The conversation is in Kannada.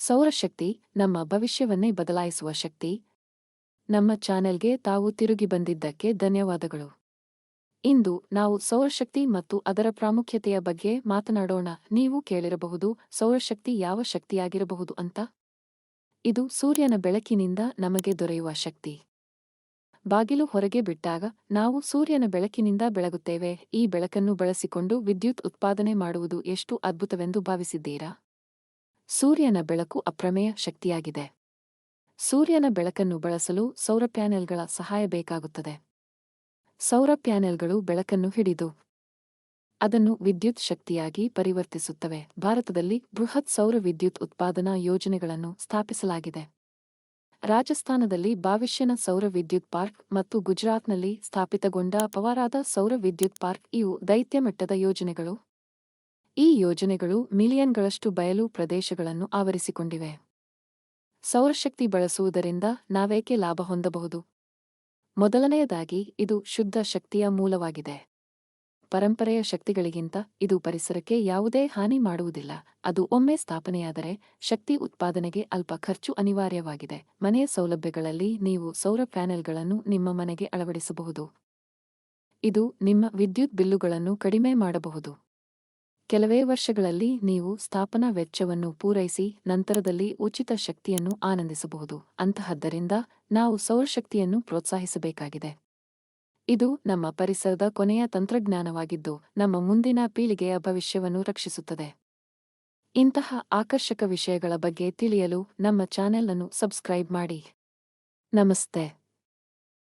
ಸೌರಶಕ್ತಿ ನಮ್ಮ ಭವಿಷ್ಯವನ್ನೇ ಬದಲಾಯಿಸುವ ಶಕ್ತಿ. ನಮ್ಮ ಚಾನೆಲ್ಗೆ ತಾವು ತಿರುಗಿ ಬಂದಿದ್ದಕ್ಕೆ ಧನ್ಯವಾದಗಳು. ಇಂದು ನಾವು ಸೌರಶಕ್ತಿ ಮತ್ತು ಅದರ ಪ್ರಾಮುಖ್ಯತೆಯ ಬಗ್ಗೆ ಮಾತನಾಡೋಣ. ನೀವು ಕೇಳಿರಬಹುದು ಸೌರಶಕ್ತಿ ಯಾವ ಶಕ್ತಿಯಾಗಿರಬಹುದು ಅಂತ. ಇದು ಸೂರ್ಯನ ಬೆಳಕಿನಿಂದ ನಮಗೆ ದೊರೆಯುವ ಶಕ್ತಿ. ಬಾಗಿಲು ಹೊರಗೆ ಬಿಟ್ಟಾಗ ನಾವು ಸೂರ್ಯನ ಬೆಳಕಿನಿಂದ ಬೆಳಗುತ್ತೇವೆ. ಈ ಬೆಳಕನ್ನು ಬಳಸಿಕೊಂಡು ವಿದ್ಯುತ್ ಉತ್ಪಾದನೆ ಮಾಡುವುದು ಎಷ್ಟು ಅದ್ಭುತವೆಂದು ಭಾವಿಸಿದ್ದೀರಾ? ಸೂರ್ಯನ ಬೆಳಕು ಅಪ್ರಮೇಯ ಶಕ್ತಿಯಾಗಿದೆ. ಸೂರ್ಯನ ಬೆಳಕನ್ನು ಬಳಸಲು ಸೌರ ಪ್ಯಾನೆಲ್ಗಳ ಸಹಾಯ ಬೇಕಾಗುತ್ತದೆ. ಸೌರ ಪ್ಯಾನೆಲ್ಗಳು ಬೆಳಕನ್ನು ಹಿಡಿದು ಅದನ್ನು ವಿದ್ಯುತ್ ಶಕ್ತಿಯಾಗಿ ಪರಿವರ್ತಿಸುತ್ತವೆ. ಭಾರತದಲ್ಲಿ ಬೃಹತ್ ಸೌರ ವಿದ್ಯುತ್ ಉತ್ಪಾದನಾ ಯೋಜನೆಗಳನ್ನು ಸ್ಥಾಪಿಸಲಾಗಿದೆ. ರಾಜಸ್ಥಾನದಲ್ಲಿ ಭವಿಷ್ಯನ ಸೌರ ವಿದ್ಯುತ್ ಪಾರ್ಕ್ ಮತ್ತು ಗುಜರಾತ್ನಲ್ಲಿ ಸ್ಥಾಪಿತಗೊಂಡ ಪವಾರಾದ ಸೌರ ವಿದ್ಯುತ್ ಪಾರ್ಕ್ ಇವು ದೈತ್ಯಮಟ್ಟದ ಯೋಜನೆಗಳು. ಈ ಯೋಜನೆಗಳು ಮಿಲಿಯನ್ಗಳಷ್ಟು ಬಯಲು ಪ್ರದೇಶಗಳನ್ನು ಆವರಿಸಿಕೊಂಡಿವೆ. ಸೌರಶಕ್ತಿ ಬಳಸುವುದರಿಂದ ನಾವೇಕೆ ಲಾಭ ಹೊಂದಬಹುದು? ಮೊದಲನೆಯದಾಗಿ, ಇದು ಶುದ್ಧ ಶಕ್ತಿಯ ಮೂಲವಾಗಿದೆ. ಪರಂಪರೆಯ ಶಕ್ತಿಗಳಿಗಿಂತ ಇದು ಪರಿಸರಕ್ಕೆ ಯಾವುದೇ ಹಾನಿ ಮಾಡುವುದಿಲ್ಲ. ಅದು ಒಮ್ಮೆ ಸ್ಥಾಪನೆಯಾದರೆ, ಶಕ್ತಿ ಉತ್ಪಾದನೆಗೆ ಅಲ್ಪ ಖರ್ಚು ಅನಿವಾರ್ಯವಾಗಿದೆ. ಮನೆಯ ಸೌಲಭ್ಯಗಳಲ್ಲಿ ನೀವು ಸೌರ ಪ್ಯಾನೆಲ್ಗಳನ್ನು ನಿಮ್ಮ ಮನೆಗೆ ಅಳವಡಿಸಬಹುದು. ಇದು ನಿಮ್ಮ ವಿದ್ಯುತ್ ಬಿಲ್ಲುಗಳನ್ನು ಕಡಿಮೆ ಮಾಡಬಹುದು. ಕೆಲವೇ ವರ್ಷಗಳಲ್ಲಿ ನೀವು ಸ್ಥಾಪನಾ ವೆಚ್ಚವನ್ನು ಪೂರೈಸಿ ನಂತರದಲ್ಲಿ ಉಚಿತ ಶಕ್ತಿಯನ್ನು ಆನಂದಿಸಬಹುದು. ಅಂತಹದ್ದರಿಂದ ನಾವು ಸೌರಶಕ್ತಿಯನ್ನು ಪ್ರೋತ್ಸಾಹಿಸಬೇಕಾಗಿದೆ. ಇದು ನಮ್ಮ ಪರಿಸರದ ಕೊನೆಯ ತಂತ್ರಜ್ಞಾನವಾಗಿದ್ದು ನಮ್ಮ ಮುಂದಿನ ಪೀಳಿಗೆಯ ಭವಿಷ್ಯವನ್ನು ರಕ್ಷಿಸುತ್ತದೆ. ಇಂತಹ ಆಕರ್ಷಕ ವಿಷಯಗಳ ಬಗ್ಗೆ ತಿಳಿಯಲು ನಮ್ಮ ಚಾನೆಲ್ ಅನ್ನು ಸಬ್ಸ್ಕ್ರೈಬ್ ಮಾಡಿ. ನಮಸ್ತೆ.